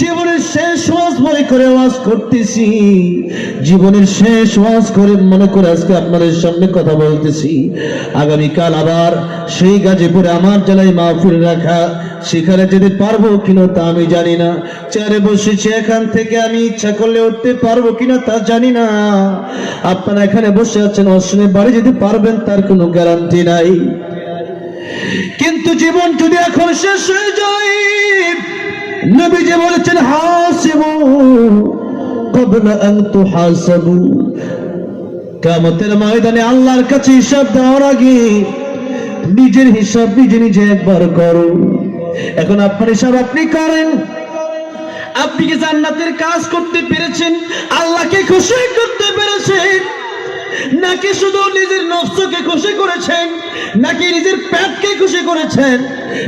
জীবনের শেষ ওয়াজ মনে করে ওয়াজ করতেছি। জীবনের শেষ ওয়াজ করে মনে করে আজকে আপনাদের সামনে কথা বলতেছি। আগামীকাল আবার সেই গাজীপুরে আমার জেলায় মাহফিল রাখা, সেখানে যেতে পারব কিনা তা আমি জানি না। চেয়ারে বসেছি এখান থেকে আমি ইচ্ছা করলে উঠতে পারব কিনা তা জানি না। আপনারা এখানে বসে আছেন অশ্বিনে বাড়ি যেতে পারবেন, তার কোনো গ্যারান্টি নাই। কিন্তু জীবন যদি এখন শেষ হয়ে যায় নবী যে বলেছেন, হাসিবু কিয়ামতের ময়দানে আল্লাহর কাছে হিসাব দেওয়ার আগে নিজের হিসাব নিজে নিজে একবার করো। এখন আপনার হিসাব আপনি করেন। আপনি কি জান্নাতের কাজ করতে পেরেছেন? আল্লাহকে খুশি করতে পেরেছেন? নাকি শুধু নিজের নফসকে খুশি করেছেন? নাকি নিজের পেটকে খুশি করেছেন?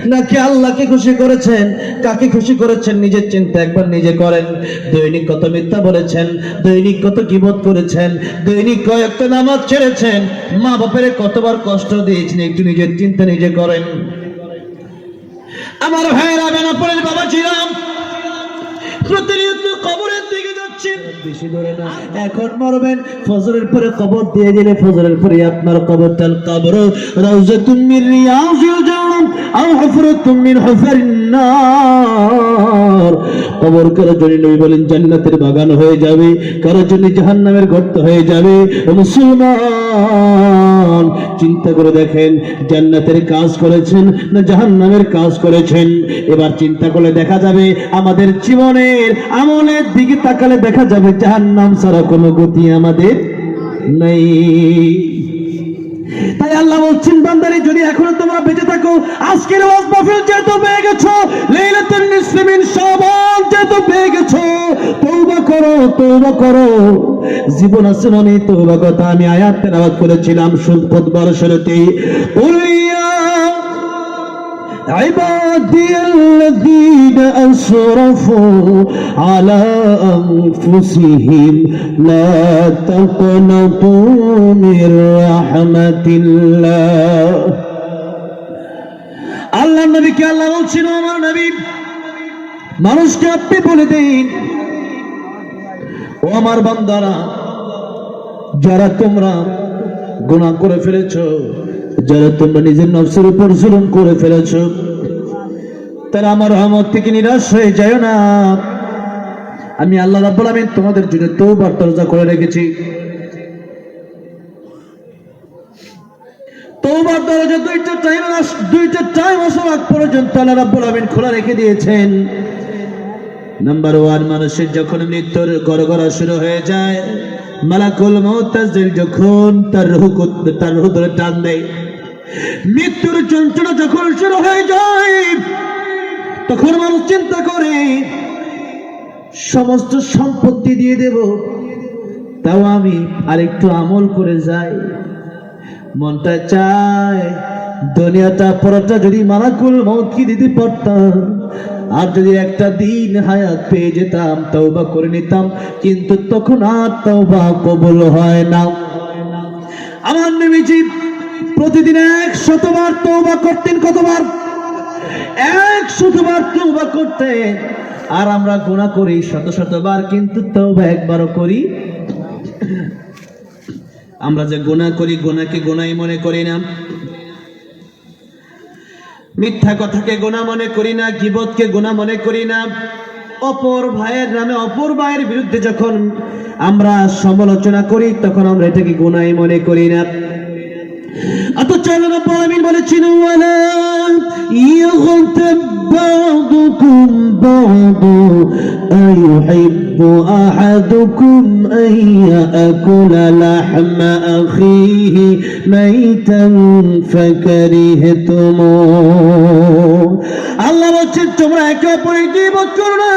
নাকি আল্লাহকে খুশি করেছেন? কাকে খুশি করেছেন? নিজের চিন্তা একবার নিজে করেন। দৈনিক কত মিথ্যা বলেছেন, দৈনিক কত কিবত করেছেন, দৈনিক কয়েকটা নামাজ ছেড়েছেন। মা বাপের কতবার কষ্ট দিয়েছেন, একটু নিজের চিন্তা নিজে করেন। আমার ভাইয়েরা বেনাপুরের বাবা ছিলাম। প্রতিনিয়ত কবরের দিকে যাচ্ছেন বেশি ধরে না। এখন মরবেন পরে কবর দিয়ে দিলে ফজরের পরে আপনার কবরটাল কবর রাউজাতুম মিন রিয়াজিল জান্নাত আও কবর কারও জন্য নবী বলেন, জান্নাতের বাগান হয়ে যাবে কারও জন্য জাহান্নামের গর্ত হয়ে যাবে। মুসলমান, চিন্তা করে দেখেন, জান্নাতের কাজ করেছেন না জাহান্নামের কাজ করেছেন? এবার চিন্তা করলে দেখা যাবে, আমাদের জীবনের আমলের দিকে তাকালে দেখা যাবে, জাহান্নাম ছাড়া কোনো গতি আমাদের নেই। তাই আল্লাহ বলছেন, বান্দারে, যদি এখনও তোমরা বেঁচে থাকো, আজকের ওয়াজ মাহফিল যেহেতু পেয়ে গেছো লাইলাতুল মুসলিমিন শাবান যেহেতু পেয়ে গেছো, তওবা করো তওবা করো। জীবন আছে মানে তওবা কথা আমি আয়াত তেলাওয়াত করেছিলাম সুদ খুতবার শুরুতেই উলিয়া عبادي الذين أسرفوا على أنفسهم لا تقنطوا من رحمة الله আল্লাহ নবীকে আল্লাহ বলছিল আমার নবী মানুষকে আপনি বলে দিন ও আমার বান্দারা যারা তোমরা গুনাহ করে ফেলেছো যারা তোমরা নিজের নফসের উপর জুলুম করে ফেলেছ, তারা আমার রহমত থেকে নিরাশ হয়ে যায় না। আমি আল্লাহ রাব্বুল আমিন তোমাদের জন্য তওবার দরজা করে রেখেছি। তওবার দরজা দুইটা টাইম দুইটা টাইম আসার আগ পর্যন্ত আল্লাহ রাব্বুল আমিন খোলা রেখে দিয়েছেন। নাম্বার ওয়ান মানুষের যখন মৃত্যুর গড়গড়া শুরু হয়ে যায়, মালাকুল মৌতাজিল যখন তার রুহ তার রুহ ধরে টান দেয় মৃত্যুর যন্ত্রণা যখন শুরু হয়ে যায়, তখন মানুষ চিন্তা করে, সমস্ত সম্পত্তি দিয়ে দেব, তাও আমি আরেকটু আমল করে যাই। মনটা চায়, দুনিয়াটা, পরটা যদি মালাকুল মৌতকে দিতে পারতাম, আর যদি একটা দিন হায়াত পেয়ে যেতাম, তওবা করে নিতাম, কিন্তু তখন আর তওবা কবুল হয় না। আমার নবীজি প্রতিদিন এক শতবার তওবা করতেন কতবার? এক শতবার তওবা করতেন। আর আমরা গুনাহ করি শত শতবার, কিন্তু তওবা একবারও করি। আমরা যে গুনাহ করি, গুনাহকে গুনাই মনে করি না। মিথ্যা কথাকে গোনা মনে করি না, গিবতকে গোনা মনে করি না। অপর ভাইয়ের নামে, অপর ভাইয়ের বিরুদ্ধে যখন আমরা সমালোচনা করি, তখন আমরা এটাকে গোনাই মনে করি না। অথচ রাব্বুল আলামিন বলেছেন, ওয়ালা ইয়াগতাব বা'দুকুম বা'দ আইয়ুহিব্বু আহাদুকুম আন ইয়াকুলা লাহমা আখিহি মাইতান ফাকারিহতুম। আল্লাহ বলছেন, তোমরা একে অপরের গীবত করো না।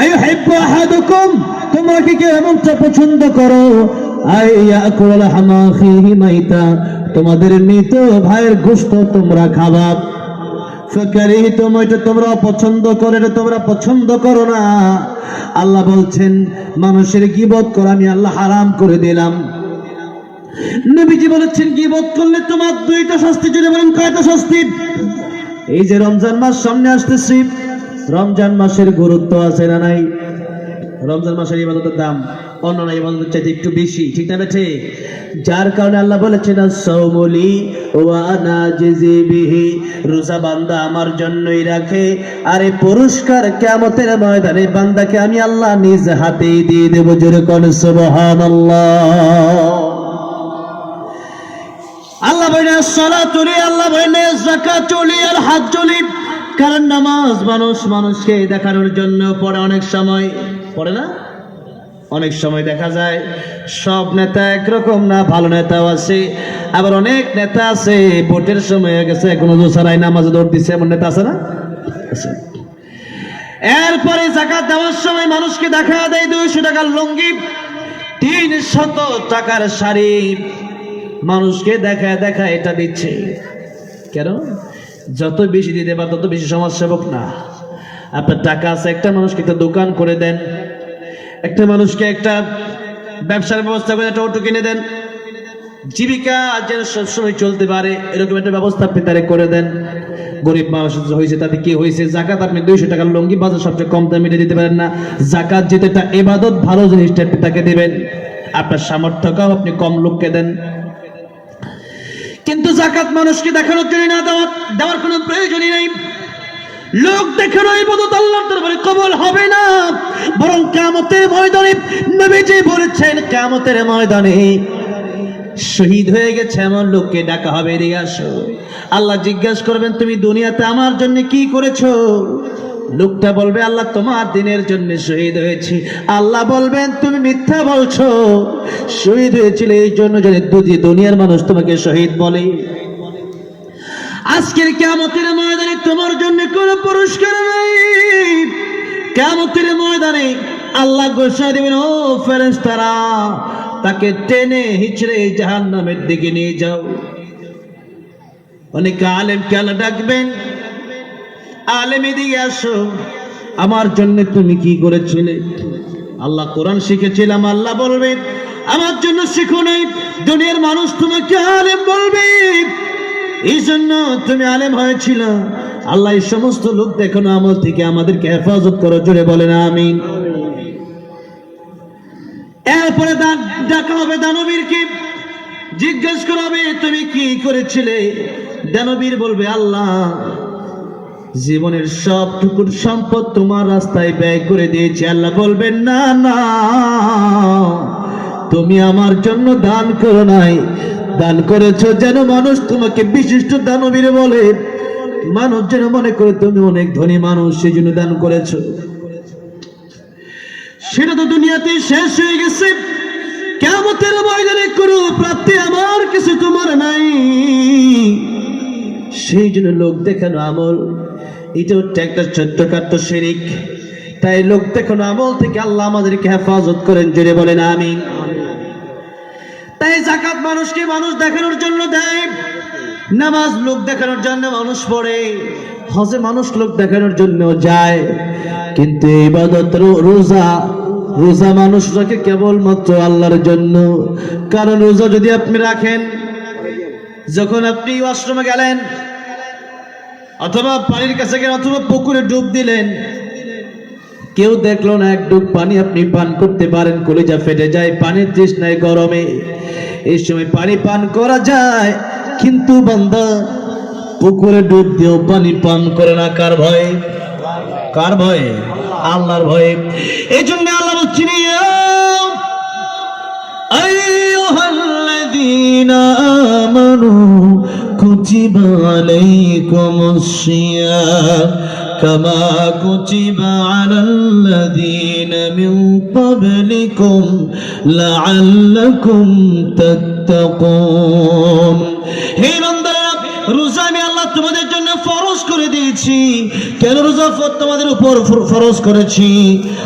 আইয়ুহিব্বু আহাদুকুম তোমরা কি কেউ এমনটা পছন্দ করো? তোমাদের মৃত ভাইয়ের গোস্ত তোমরা খাবা। তোমরা পছন্দ করে, এটা তোমরা পছন্দ করো না। আল্লাহ বলছেন, মানুষের গিবত করা আমি আল্লাহ হারাম করে দিলাম। নবীজি বলেছেন, গিবত করলে তোমার দুইটা শাস্তি, যদি বলেন কয়টা শাস্তি? এই যে রমজান মাস সামনে আসতেছি, রমজান মাসের গুরুত্ব আছে না নাই? রমজান মাসের ইবাদতের দাম? অন্যান্য ইবাদতের চাইতে একটু বেশি, ঠিক না ঠিক যার কারণে আল্লাহ বলেছেন সৌমলি ও আনাজিজি বিহি, রোজা বান্দা আমার জন্যই রাখে। আরে পুরস্কার কেমতের ময়দানে বান্দাকে আমি আল্লাহ নিজ হাতেই দিয়ে দেবো, জোরে কোন সুবহানাল্লাহ। আল্লাহ বলে সালাত চলি, আল্লাহ বলে জাকাত চলি আর হাত চলি। কারণ নামাজ মানুষ মানুষকে দেখানোর জন্য পড়ে অনেক সময়। পড়ে না? অনেক সময় দেখা যায়, সব নেতা একরকম না, ভালো নেতাও আছে, আবার অনেক নেতা আছে, ভোটের সময় গেছে এখনও দোসারাই নামাজে দৌড় দিচ্ছে এমন নেতা আছে না? এরপরে জাকাত দেওয়ার সময় মানুষকে দেখা দেয় দুইশো টাকার লুঙ্গি তিন শত টাকার শাড়ি, মানুষকে দেখা দেখা এটা দিচ্ছে। কেন? যত বেশি দিতে পার, তত বেশি সমাজসেবক না। আপনার টাকা আছে, একটা মানুষকে একটা দোকান করে দেন একটা মানুষকে একটা ব্যবসার ব্যবস্থা করে একটা অটো কিনে দেন। জীবিকা যেন সবসময় চলতে পারে, এরকম একটা ব্যবস্থা আপনি তারে করে দেন। গরিব মানুষ হয়েছে তাতে কি হয়েছে? জাকাত আপনি দুইশো টাকার লঙ্গি বাজার সবচেয়ে কম দামে দিতে পারেন না। জাকাত যেতে একটা এবাদত ভালো জিনিসটা আপনি তাকে দেবেন। আপনার সামর্থ্যকেও আপনি কম লোককে দেন। কিন্তু জাকাত মানুষকে দেখানোর জন্য না দেওয়ার দেওয়ার কোনো প্রয়োজনই নেই। লোক দেখানো ইবাদত আল্লাহর দরবারে কবল হবে না। বরং কিয়ামতের ময়দানে নবীজি বলেছেন, কিয়ামতের ময়দানে শহীদ হয়ে গেছে এমন লোককে ডাকা হবে, এদিকে আসো। আল্লাহ জিজ্ঞাসা করবেন, তুমি দুনিয়াতে আমার জন্য কি করেছ? লোকটা বলবে, আল্লাহ তোমার দিনের জন্য শহীদ হয়েছি। আল্লাহ বলবেন, তুমি মিথ্যা বলছো। শহীদ হয়েছিল এই জন্য যদি দুনিয়ার মানুষ তোমাকে শহীদ বলে। আজকের কেমতের ময়দানে তোমার জন্য কোনো পুরস্কার নেই। কেমতের ময়দানে আল্লাহ ঘোষণা দেবেন, ও ফেরেশতারা, তাকে টেনে হিচড়ে জাহান নামের দিকে নিয়ে যাও। অনেক আলেম কেন ডাকবেন? আলেম এদিকে আসো। আমার জন্য তুমি কি করেছিলে? আল্লাহ কোরআন শিখেছিলাম আল্লাহ বলবে আমার জন্য শিখো নাই। দুনিয়ার মানুষ তোমাকে আলেম বলবে। এই জন্য তুমি আলেম হয়েছিল। আল্লাহ এই সমস্ত লোক দেখানো আমল থেকে আমাদেরকে হেফাজত করো, জোরে বলেন আমিন। এরপরে ডাকা হবে দানবীরকে। জিজ্ঞেস করা হবে, তুমি কি করেছিলে? দানবীর বলবে, আল্লাহ, জীবনের সবটুকু সম্পদ তোমার রাস্তায় ব্যয় করে দিয়েছি। আল্লাহ বলবেন, না না, তুমি আমার জন্য দান করো নাই। দান করেছ, যেন মানুষ তোমাকে বিশিষ্ট দানবীর বলে। মানুষ যেন মনে করে তুমি অনেক ধনী মানুষ সেই জন্য দান করেছ। সেটা তো দুনিয়াতে শেষ হয়ে গেছে। কেমতের ময়দানে কোনো প্রাপ্তি আমার কিছু তোমার নাই। সেই জন্য লোক দেখানো আমল। হচ্ছে একটা ছোট্টখাট্ট শিরিক। তাই লোক দেখানো আমল থেকে আল্লাহ আমাদেরকে হেফাজত করেন, জোরে বলেন, আমিন। তাই জাকাত মানুষকে মানুষ দেখানোর জন্য দেয়। নামাজ লোক দেখানোর জন্য মানুষ পড়ে। হজে মানুষ লোক দেখানোর জন্য যায়। কিন্তু ইবাদত রোজা রোজা মানুষ রাখে কেবলমাত্র আল্লাহর জন্য। কারণ রোজা যদি আপনি রাখেন, যখন আপনি আশ্রমে গেলেন, অথবা পানির কাছে গেলেন, অথবা পুকুরে ডুব দিলেন কেউ দেখল না, এক ডুব পানি আপনি পান করতে পারেন, কলিজা ফেটে যায়, পানির তৃষ্ণায় গরমে। এই সময় পানি পান করা যায়, কিন্তু বান্দা পুকুরে ডুব দিয়েও পানি পান করে না, কার ভয়ে? কার ভয়ে? আল্লাহর ভয়ে। এই জন্য আল্লাহ বলছেন আমানু কুচিবালাইকুম কমসিয়া آمنوا كتب عليكم الصيام كما كتب على الذين من قبلكم لعلكم تتقون হে বান্দারা রোজা আমি আল্লাহ তোমাদের জন্য ফরজ করে দিয়েছি কেন রোজা তোমাদের উপর ফরজ করেছি?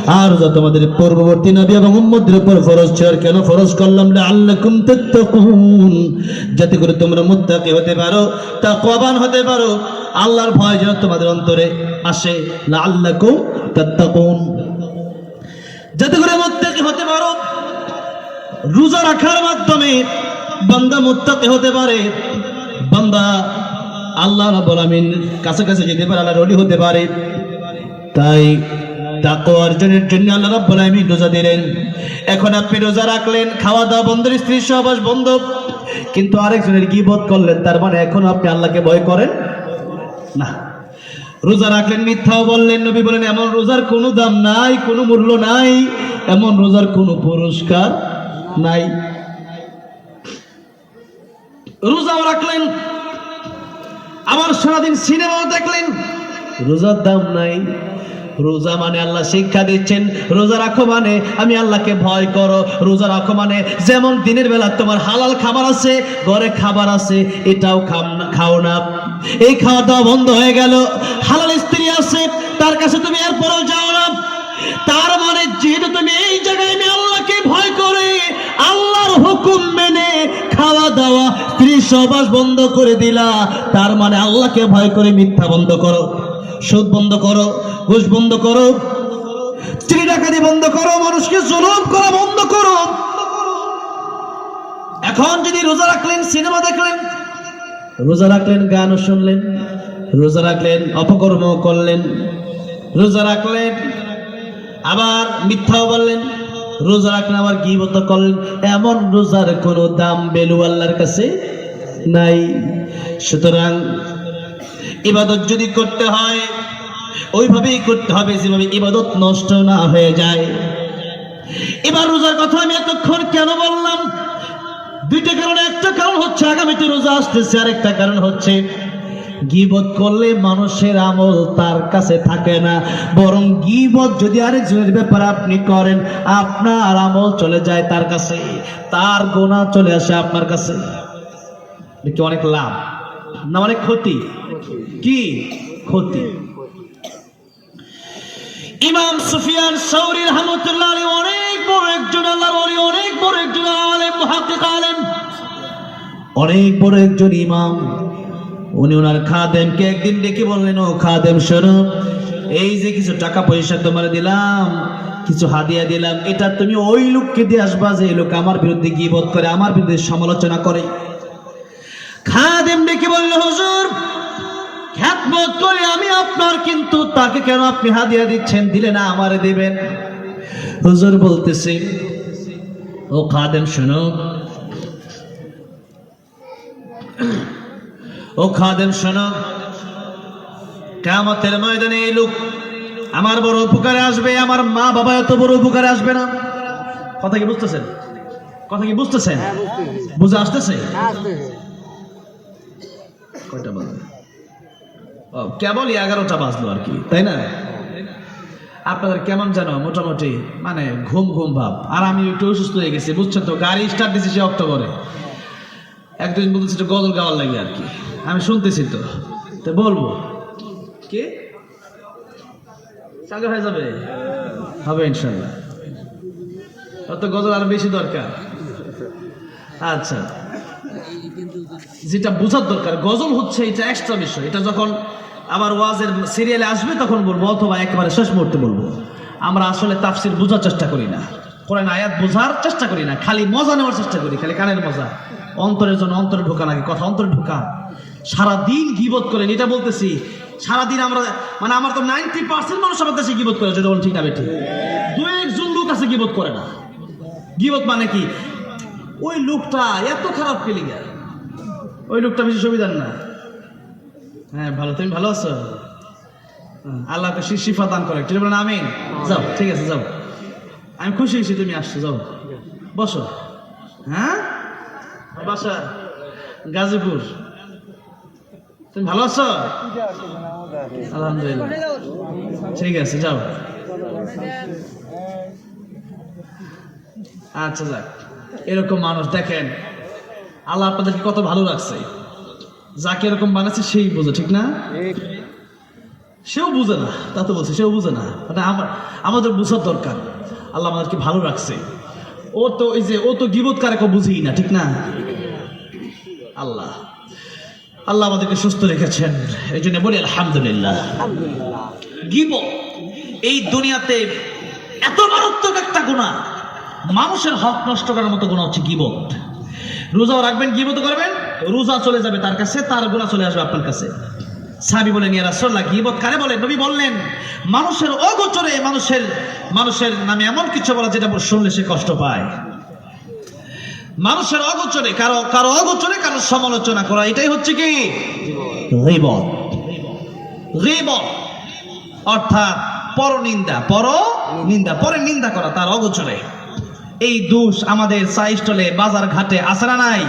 আর রোজা তোমাদের পূর্ববর্তী নবী এবং উম্মদের উপর ফরজ ছিল কেন ফরজ করলাম? আল্লাকুম তাত্তাকুন। যাতে করে তোমরা মুত্তাকি হতে পারো, তাকওয়াবান হতে পারো। আল্লাহর ভয় যেন তোমাদের অন্তরে আসে। লাআল্লাকুম তাত্তাকুন। যাতে করে মুত্তাকি হতে পারো, রোজা রাখার মাধ্যমে বান্দা মুত্তাকি হতে পারে। বান্দা আল্লাহ রাব্বুল আমিন কাছে কাছে যেতে পারে আল্লাহ রলি হতে পারে। তাই তাকওয়া অর্জনের জন্য আল্লাহ রাব্বুল আমিন রোজা দিলেন। এখন আপনি রোজা রাখলেন খাওয়া দাওয়া বন্ধ স্ত্রী সহবাস বন্ধ। কিন্তু আরেকজনের গিবত করলেন, তার মানে এখন আপনি আল্লাহকে ভয় করেন না। রোজা রাখলেন, মিথ্যাও বললেন, নবী বলেন, এমন রোজার কোনো দাম নাই, কোনো মূল্য নাই, এমন রোজার কোনো পুরস্কার নাই। রোজাও রাখলেন আবার সারাদিন সিনেমাও দেখলেন। রোজার দাম নাই। রোজা মানে আল্লাহ শিক্ষা দিচ্ছেন, রোজা রাখো মানে আমি আল্লাহকে ভয় করো, রোজা রাখো মানে যেমন দিনের বেলা তোমার হালাল খাবার আছে, ঘরে খাবার আছে, এটাও খাও না। এই খাওয়া দাওয়া বন্ধ হয়ে গেল, হালাল স্ত্রী আছে, তার কাছে তুমি এরপরেও যাও না। তার মানে যেহেতু তুমি এই জায়গায় আমি আল্লাহকে ভয় করে, আল্লাহর হুকুম মেনে খাওয়া দাওয়া স্ত্রী সবাস বন্ধ করে দিলা। তার মানে আল্লাহকে ভয় করে মিথ্যা বন্ধ করো, সুদ বন্ধ করো, ঘুষ বন্ধ করো স্ত্রী ডাকাতি বন্ধ করো, মানুষকে জুলুম করা বন্ধ করো। এখন যদি রোজা রাখলেন, সিনেমা দেখলেন, রোজা রাখলেন, গানও শুনলেন, রোজা রাখলেন অপকর্ম করলেন, রোজা রাখলেন, আবার মিথ্যাও বললেন রোজা রাখলেন আবার গিবত করলেন? এমন রোজার কোনো দাম বেলু আল্লাহর কাছে নাই। সুতরাং ইবাদত যদি করতে হয়, ওইভাবেই করতে হবে যেভাবে ইবাদত নষ্ট না হয়ে যায়। এবার রোজার কথা আমি এতক্ষণ কেন বললাম? দুইটা কারণ, একটা কারণ হচ্ছে আগামীতে রোজা আসতেছে, আরেকটা কারণ হচ্ছে গিবত করলে মানুষের আমল তার কাছে থাকে না। বরং গিবত যদি আরেকজনের ব্যাপারে আপনি করেন, আপনার আমল চলে যায় তার কাছে। তার গোনা চলে আসে আপনার কাছে। কি অনেক লাভ? না অনেক ক্ষতি? কি? ক্ষতি। ইমাম সুফিয়ান সৌরি রহমতুল্লাহ আলী অনেক বড় একজন আল্লাহর ওলি, অনেক বড় একজন আলেম মুহাক্কিক আলেম, অনেক বড় একজন ইমাম। উনি ওনার খাদেমকে একদিন ডেকে বললেন, ও খাদেম, শোনো, এই যে কিছু টাকা পয়সা তোমার দিলাম, কিছু হাদিয়া দিলাম, এটা তুমি ওই লোককে দিয়ে আসবা যে এই লোক আমার বিরুদ্ধে গিবত করে, আমার বিরুদ্ধে সমালোচনা করে। খাদেম ডেকে বলল, হুজুর, খ্যাতমত করে আমি আপনার, কিন্তু তাকে কেন আপনি হাদিয়া দিচ্ছেন, দিলে না আমারে দিবেন? হুজুর বলতেছে, ও খাদেম, শোনো ও খাদেম শোনো। কামতের ময়দানে এই লোক আমার বড় উপকারে আসবে আমার মা বাবা এত বড় উপকারে আসবে না। কথা কি বুঝতেছেন? কথা কি বুঝতেছেন? বুঝে আসতেছে? কয়টা বাজে কেবলই এগারোটা বাজলো আর কি তাই না? আপনাদের কেমন জানো মোটামুটি মানে ঘুম ঘুম ভাব। আর আমি একটু অসুস্থ হয়ে গেছি বুঝছেন তো? গাড়ি স্টার্ট দিয়েছি সে অক্টোবরে। একদিন বলতেছি একটু গজল গাওয়ার লাগে আর কি। আমি শুনতেছি তো। তো বলব। কে? চালু হয়ে যাবে? হবে ইনশাল্লাহ। অত গজল আরও বেশি দরকার। আচ্ছা। যেটা বোঝার দরকার, গজল হচ্ছে এটা এক্সট্রা বিষয়। এটা যখন আবার ওয়াজের সিরিয়ালে আসবে, তখন বলব, অথবা একেবারে শেষ মুহূর্তে বলব। আমরা আসলে তাফসির বোঝার চেষ্টা করি না। কোরআন আয়াত বোঝার চেষ্টা করি না, খালি মজা নেওয়ার চেষ্টা করি, খালি কানের মজা। অন্তরের জন্য অন্তরে ঢোকা নাকি? কথা অন্তরে ঢোকা। সারাদিন গিবত করেন, এটা বলতেছি, সারাদিন আমরা মানে আমার তো নাইনটি পার্সেন্ট মানুষ আমার কাছে গিবত করে, যদি ঠিক না বেঠি। দু একজন লোক আছে গিবত করে না। গিবত মানে কি? ওই লোকটা এত খারাপ ফিলিং ওই লোকটা বেশি সুবিধার না। হ্যাঁ ভালো, তুমি ভালো আছো? আল্লাহকে শিফা দান করে। বলেন, আমিন। যাও, ঠিক আছে, যাও। আমি খুশি হয়েছি, তুমি আসছো, যাও। বসো। হ্যাঁ? বাসা, গাজীপুর। তুমি ভালো আছো? আলহামদুলিল্লাহ। ঠিক আছে, যাও। আচ্ছা যাক। এরকম মানুষ, দেখেন, আল্লাহ আপনাদেরকে কত ভালো লাগছে যাকে এরকম বানাচ্ছে, সেই বোঝে, ঠিক না? সেও বুঝে না, তা তো বলছে, সেও বুঝে না। মানে আমার আমাদের বোঝার দরকার। আল্লাহ আমাদেরকে ভালো রাখছে। ও তো এই যে, ও তো গিবত কারে বুঝেই না, ঠিক না? আল্লাহ আল্লাহ আমাদেরকে সুস্থ রেখেছেন। এই জন্য বলি, আলহামদুলিল্লাহ। গিবত, এই দুনিয়াতে এত মারাত্মক একটা গুণা। মানুষের হক নষ্ট করার মতো গুণা হচ্ছে গিবত। রোজাও রাখবেন, গিবত করবেন, রোজা চলে যাবে তার কাছে, তার গুণা চলে আসবে আপনার কাছে। সাবি বলেন, ইয়া রাসূলুল্লাহ, গীবত কারে বলেন? নবী বললেন, মানুষের অগোচরে মানুষের মানুষের নামে এমন কিছু বলা যেটা শুনলে সে কষ্ট পায়। মানুষের অগোচরে, কারও কারও অগোচরে কারও সমালোচনা করা, এটাই হচ্ছে কি? গীবত। গীবত। অর্থাৎ পরনিন্দা পর নিন্দা পরে নিন্দা করা, তার অগোচরে। এই দোষ আমাদের চাইস্টলে বাজার ঘাটে না নাই?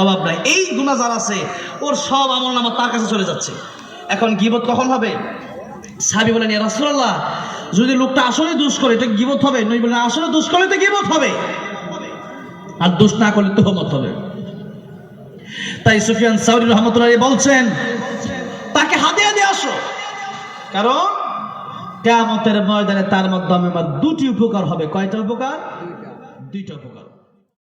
অভাব নাই। এই গুণা যার আছে, ওর সব আমল নামা তার কাছে চলে যাচ্ছে। এখন গিবত কখন হবে? সাবি বলেন রাসুল্লাহ যদি লোকটা আসলে দোষ করে, এটা গিবত হবে? নই বলেন, আসলে দোষ করলে তো গিবত হবে। আর দোষ না করলে তো তোহমত হবে। তাই সুফিয়ান সাউরি রহমতুল্লাহ বলছেন, তাকে হাদিয়া দিয়ে আসো। কারণ কেয়ামতের ময়দানে তার মাধ্যমে আমার দুটি উপকার হবে। কয়টা উপকার? দুইটা উপকার।